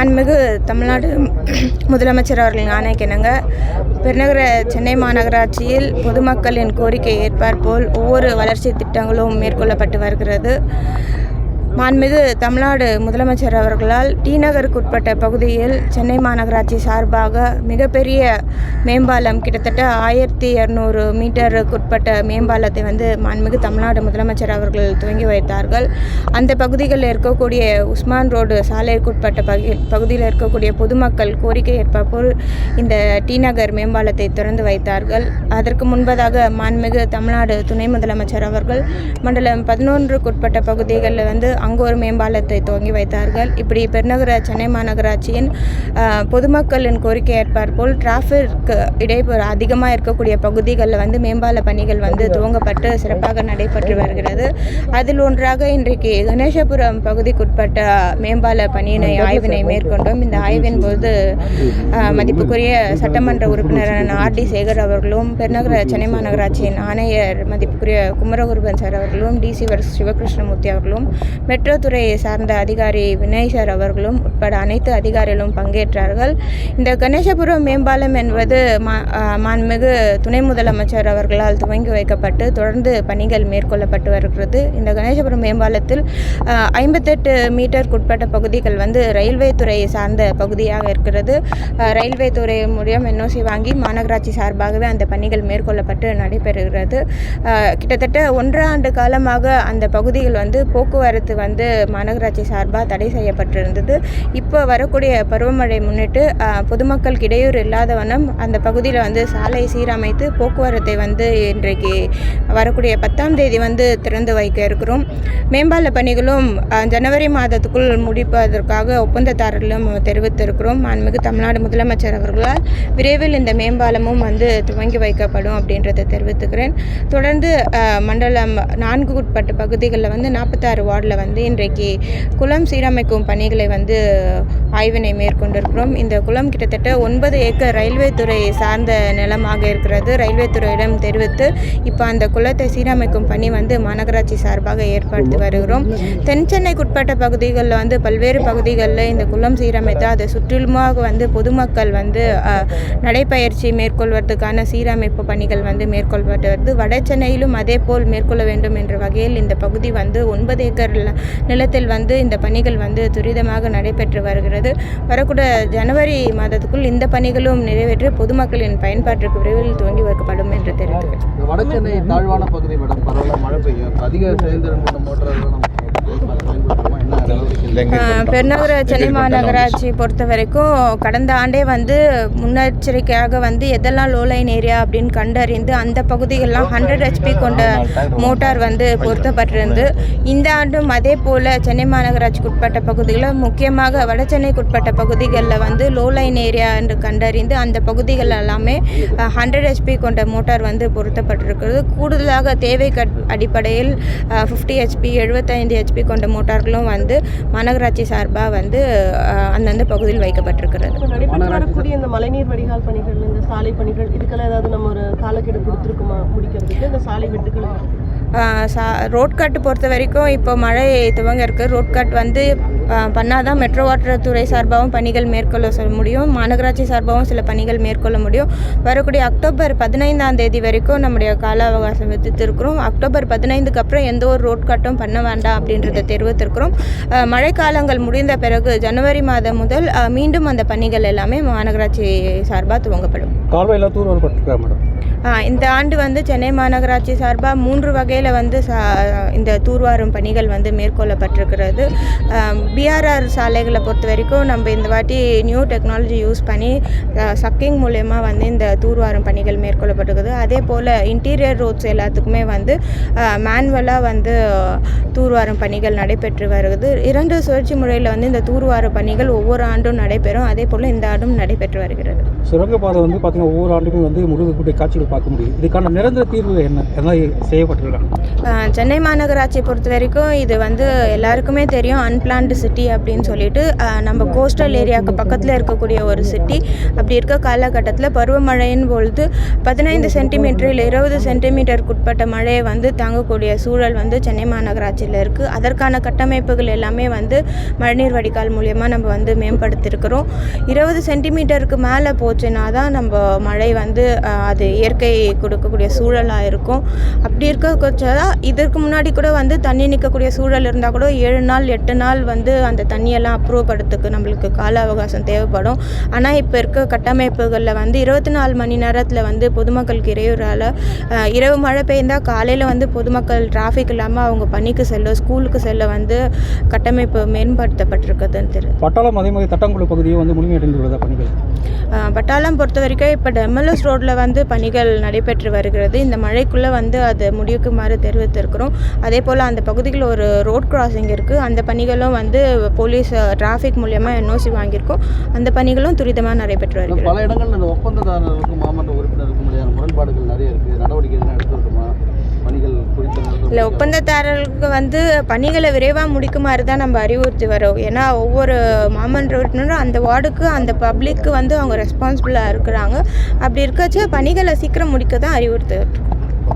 மாண்புமிகு தமிழ்நாடு முதலமைச்சர் அவர்களின் ஆணைக்கிணங்க பெருநகர சென்னை மாநகராட்சியில் பொதுமக்களின் கோரிக்கை ஏற்பாற்போல் ஒவ்வொரு வளர்ச்சி திட்டங்களும் மேற்கொள்ளப்பட்டு வருகிறது. மாண்புமிகு தமிழ்நாடு முதலமைச்சர் அவர்களால் டி நகருக்குட்பட்ட பகுதியில் சென்னை மாநகராட்சி சார்பாக மிகப்பெரிய மேம்பாலம் கிட்டத்தட்ட ஆயிரத்தி இரநூறு மீட்டருக்குட்பட்ட மேம்பாலத்தை வந்து மாண்புமிகு தமிழ்நாடு முதலமைச்சர் அவர்கள் துவங்கி வைத்தார்கள். அந்த பகுதிகளில் இருக்கக்கூடிய உஸ்மான் ரோடு சாலைக்குட்பட்ட பகு பகுதியில் இருக்கக்கூடிய பொதுமக்கள் கோரிக்கை ஏற்போல் இந்த டி நகர் மேம்பாலத்தை திறந்து வைத்தார்கள். அதற்கு முன்பதாக மாண்புமிகு தமிழ்நாடு துணை முதலமைச்சர் அவர்கள் மண்டலம் பதினொன்றுக்குட்பட்ட பகுதிகளில் வந்து அங்கு ஒரு மேம்பாலத்தை துவங்கி வைத்தார்கள். இப்படி பெருநகர சென்னை மாநகராட்சியின் பொதுமக்களின் கோரிக்கை ஏற்பாற்போல் டிராஃபிக் இடைப்புற அதிகமாக இருக்கக்கூடிய பகுதிகளில் வந்து மேம்பால பணிகள் வந்து துவங்கப்பட்டு சிறப்பாக நடைபெற்று வருகிறது. அதில் ஒன்றாக இன்றைக்கு கணேசபுரம் பகுதிக்குட்பட்ட மேம்பால பணியினை ஆய்வினை மேற்கொண்டோம். இந்த ஆய்வின் போது மதிப்புக்குரிய சட்டமன்ற உறுப்பினரான ஆர். டி. சேகர் அவர்களும் பெருநகர சென்னை மாநகராட்சியின் ஆணையர் மதிப்புக்குரிய குமரகுருபன் சார் அவர்களும் டிசி வர்ஸ் சிவகிருஷ்ணமூர்த்தி அவர்களும் மெட்ரோ துறையை சார்ந்த அதிகாரி வினய் சார் அவர்களும் உட்பட அனைத்து அதிகாரிகளும் பங்கேற்றார்கள். இந்த கணேசபுரம் மேம்பாலம் என்பது மா மாண்புமிகு துணை முதலமைச்சர் அவர்களால் துவங்கி வைக்கப்பட்டு தொடர்ந்து பணிகள் மேற்கொள்ளப்பட்டு வருகிறது. இந்த கணேசபுரம் மேம்பாலத்தில் ஐம்பத்தெட்டு மீட்டருக்குட்பட்ட பகுதிகள் வந்து ரயில்வே துறையை சார்ந்த பகுதியாக இருக்கிறது. ரயில்வே துறை மூலியம் என்ஓசி வாங்கி மாநகராட்சி சார்பாகவே அந்த பணிகள் மேற்கொள்ளப்பட்டு நடைபெறுகிறது. கிட்டத்தட்ட ஒன்றாண்டு காலமாக அந்த பகுதிகள் வந்து போக்குவரத்து வந்து மாநகராட்சி சார்பாக தடை செய்யப்பட்டிருந்தது. இப்போ வரக்கூடிய பருவமழை முன்னிட்டு பொதுமக்களுக்கு இடையூறு இல்லாத வண்ணம் அந்த பகுதியில் வந்து சாலை சீரமைத்து போக்குவரத்தை வந்து இன்றைக்கு வரக்கூடிய பத்தாம் தேதி வந்து திறந்து வைக்க இருக்கிறோம். மேம்பால பணிகளும் ஜனவரி மாதத்துக்குள் முடிப்பதற்காக ஒப்பந்ததாரர்களும் தெரிவித்திருக்கிறோம். மாண்புமிகு தமிழ்நாடு முதலமைச்சர் அவர்களால் விரைவில் இந்த மேம்பாலமும் வந்து துவங்கி வைக்கப்படும் அப்படின்றத தெரிவித்துக்கிறேன். தொடர்ந்து மண்டலம் நான்கு உட்பட்ட பகுதிகளில் வந்து நாற்பத்தாறு வார்டில் வந்து வந்து இன்றைக்கு குளம் சீரமைக்கும் பணிகளை வந்து ஆய்வினை மேற்கொண்டிருக்கிறோம். இந்த குளம் கிட்டத்தட்ட ஒன்பது ஏக்கர் ரயில்வே துறை சார்ந்த நிலமாக இருக்கிறது. ரயில்வே துறையிடம் தெரிவித்து இப்போ அந்த குளத்தை சீரமைக்கும் பணி வந்து மாநகராட்சி சார்பாக ஏற்படுத்தி வருகிறோம். தென் சென்னைக்குட்பட்ட பகுதிகளில் வந்து பல்வேறு பகுதிகளில் இந்த குளம் சீரமைத்து அதை சுற்றிலுமாக வந்து பொதுமக்கள் வந்து நடைப்பயிற்சி மேற்கொள்வதற்கான சீரமைப்பு பணிகள் வந்து மேற்கொள்ளப்பட்டு வருது வட சென்னையிலும் அதே போல் மேற்கொள்ள வேண்டும் என்ற வகையில் இந்த பகுதி வந்து ஒன்பது ஏக்கரில் நிலத்தில் வந்து இந்த பணிகள் வந்து துரிதமாக நடைபெற்று வருகிறது. வரக்கூடிய ஜனவரி மாதத்துக்குள் இந்த பணிகளும் நிறைவேற்றி பொதுமக்களின் பயன்பாட்டிற்கு விரைவில் துவங்கி வைக்கப்படும் என்று தெரிவித்துள்ளேன் இந்த வட சென்னை தாழ்வான பகுதி மேடம் பரவாயில்ல மழை பெய்யும். அதிக செயல்திறன் கொண்ட மோட்டார்கள் பெருநகர சென்னை மாநகராட்சி பொறுத்த வரைக்கும் கடந்த ஆண்டே வந்து முன்னெச்சரிக்கையாக வந்து எதெல்லாம் லோ லைன் ஏரியா அப்படின்னு கண்டறிந்து அந்த பகுதிகளெலாம் ஹண்ட்ரட் ஹெச்பி கொண்ட மோட்டார் வந்து பொருத்தப்பட்டிருந்து இந்த ஆண்டும் அதே போல் சென்னை மாநகராட்சிக்கு உட்பட்ட பகுதிகளில் முக்கியமாக வட சென்னைக்குட்பட்ட பகுதிகளில் வந்து லோ லைன் ஏரியா என்று கண்டறிந்து அந்த பகுதிகள் எல்லாமே ஹண்ட்ரட் ஹெச்பி கொண்ட மோட்டார் வந்து பொருத்தப்பட்டிருக்கிறது. கூடுதலாக தேவை கட் அடிப்படையில் ஃபிஃப்டி ஹெச்பி எழுபத்தைந்து ஹெச்பி கொண்ட மோட்டார்களும் வந்து மாநகராட்சி சார்பாக வந்து அந்தந்த பகுதியில் வைக்கப்பட்டிருக்கிறது. நடைபெற்று இந்த மழைநீர் வடிகால் பணிகள் இந்த சாலை பணிகள் இதுக்கெல்லாம் ஏதாவது நம்ம ஒரு காலக்கெடு கொடுத்துருக்குமா முடிக்கிறதுக்கு? இந்த சாலை வெட்டுக்களுக்கு ஆஹ் சா ரோட் கட் பொறுத்த வரைக்கும் இப்போ மழை துவங்க இருக்குது ரோட் கட் வந்து பண்ணால் தான் மெட்ரோ வாட்டர் துறை சார்பாகவும் பணிகள் மேற்கொள்ள சொல்ல முடியும். மாநகராட்சி சார்பாகவும் சில பணிகள் மேற்கொள்ள முடியும். வரக்கூடிய அக்டோபர் பதினைந்தாம் தேதி வரைக்கும் நம்முடைய கால அவகாசம் விதித்திருக்கிறோம். அக்டோபர் பதினைந்துக்கு அப்புறம் எந்த ஒரு ரோட் கட்டும் பண்ண வேண்டாம் அப்படின்றத தெரிவித்திருக்கிறோம். மழைக்காலங்கள் முடிந்த பிறகு ஜனவரி மாதம் முதல் மீண்டும் அந்த பணிகள் எல்லாமே மாநகராட்சி சார்பாக துவங்கப்படும். கால்வாயில் தூர் மேடம்? இந்த ஆண்டு வந்து சென்னை மாநகராட்சி சார்பாக மூன்று வகையில் வந்து சா இந்த தூர்வாரும் பணிகள் வந்து மேற்கொள்ளப்பட்டிருக்கிறது. பிஆர்ஆர் சாலைகளை பொறுத்த வரைக்கும் நம்ம இந்த வாட்டி நியூ டெக்னாலஜி யூஸ் பண்ணி சக்கிங் மூலயமா வந்து இந்த தூர்வாரும் பணிகள் மேற்கொள்ளப்பட்டிருக்குது. அதே போல் இன்டீரியர் ரோட்ஸ் எல்லாத்துக்குமே வந்து மேனுவலாக வந்து தூர்வாரும் பணிகள் நடைபெற்று வருகிறது இரண்டு சுழற்சி முறையில் வந்து இந்த தூர்வார பணிகள் ஒவ்வொரு ஆண்டும் நடைபெறும். அதே போல் இந்த ஆண்டும் நடைபெற்று வருகிறது. சுரங்கப்பாதை வந்து பார்த்தீங்கன்னா ஒவ்வொரு ஆண்டுமே வந்து முழுக்கக்கூடிய காட்சிகள் பார்க்க முடியும். இதுக்கான நிரந்தர தீர்வு என்ன? என்ன செய்யப்பட்டிருக்காங்க? சென்னை மாநகராட்சியை பொறுத்த வரைக்கும் இது வந்து எல்லாருக்குமே தெரியும் அன்பிளான்டு சிட்டி அப்படின்னு சொல்லிட்டு. நம்ம கோஸ்டல் ஏரியாவுக்கு பக்கத்தில் இருக்கக்கூடிய ஒரு சிட்டி அப்படி இருக்க காலகட்டத்தில் பருவமழையின் பொழுது பதினைந்து சென்டிமீட்டரில் இருபது சென்டிமீட்டருக்கு உட்பட்ட மழையை வந்து தாங்கக்கூடிய சூழல் வந்து சென்னை மாநகராட்சியில் இருக்குது அதற்கான கட்டமைப்புகள் எல்லாமே வந்து மழைநீர் வடிகால் மூலியமாக நம்ம வந்து மேம்படுத்தியிருக்கிறோம் இருபது சென்டிமீட்டருக்கு மேலே போச்சுன்னா தான் நம்ம மழை வந்து அது இயற்கை கொடுக்கக்கூடிய சூழலாக இருக்கும். அப்படி இருக்க இதற்கு முன்னாடி கூட வந்து தண்ணி நிற்கக்கூடிய சூழல் இருந்தால் கூட ஏழு நாள் எட்டு நாள் வந்து அந்த தண்ணியெல்லாம் அப்ரூவ் படுறதுக்கு நம்மளுக்கு கால அவகாசம் தேவைப்படும். ஆனால் இப்போ இருக்க கட்டமைப்புகளில் வந்து இருபத்தி நாலு மணி நேரத்தில் வந்து பொதுமக்களுக்கு இடையூறால் இரவு மழை பெய்ந்தால் காலையில் வந்து பொதுமக்கள் டிராஃபிக் இல்லாமல் அவங்க பணிக்கு செல்ல ஸ்கூலுக்கு செல்ல வந்து கட்டமைப்பு மேம்படுத்தப்பட்டிருக்குதுன்னு தெரியுது. பட்டாளம் அதே மாதிரி தட்டாங்குளம் பகுதியும் வந்து முழுமையடைந்துள்ளதா பணிகள்? பட்டாளம் பொறுத்த வரைக்கும் இப்போ டெமலஸ் ரோட்டில் வந்து பணிகள் நடைபெற்று வருகிறது. இந்த மழைக்குள்ளே வந்து அது முடிவுக்குமாறு தெரிவித்திருக்கிறோம். அதே போல் அந்த பகுதியில் ஒரு ரோட் கிராசிங் இருக்குது அந்த பணிகளும் வந்து போலீஸ் டிராஃபிக் மூலியமாக என்ஓசி வாங்கியிருக்கோம். அந்த பணிகளும் துரிதமாக நடைபெற்று வருகிறது. பல இடங்கள்ல ஒப்பந்ததாரர்களுக்கும் மாமன்ற உறுப்பினருக்கும் முரண்பாடுகள் நிறைய இருக்கு. நடவடிக்கை எடுத்துருக்குமா பணிகள் இல்லை ஒப்பந்ததாரர்களுக்கு வந்து பணிகளை விரைவாக முடிக்குமாறு தான் நம்ம அறிவுறுத்தி வரோம். ஏன்னா ஒவ்வொரு மாமன்ற உறுப்பினரும் அந்த வார்டுக்கு அந்த பப்ளிக்கு வந்து அவங்க ரெஸ்பான்சிபிளாக இருக்கிறாங்க. அப்படி இருக்கச்சு பணிகளை சீக்கிரம் முடிக்க தான் அறிவுறுத்தி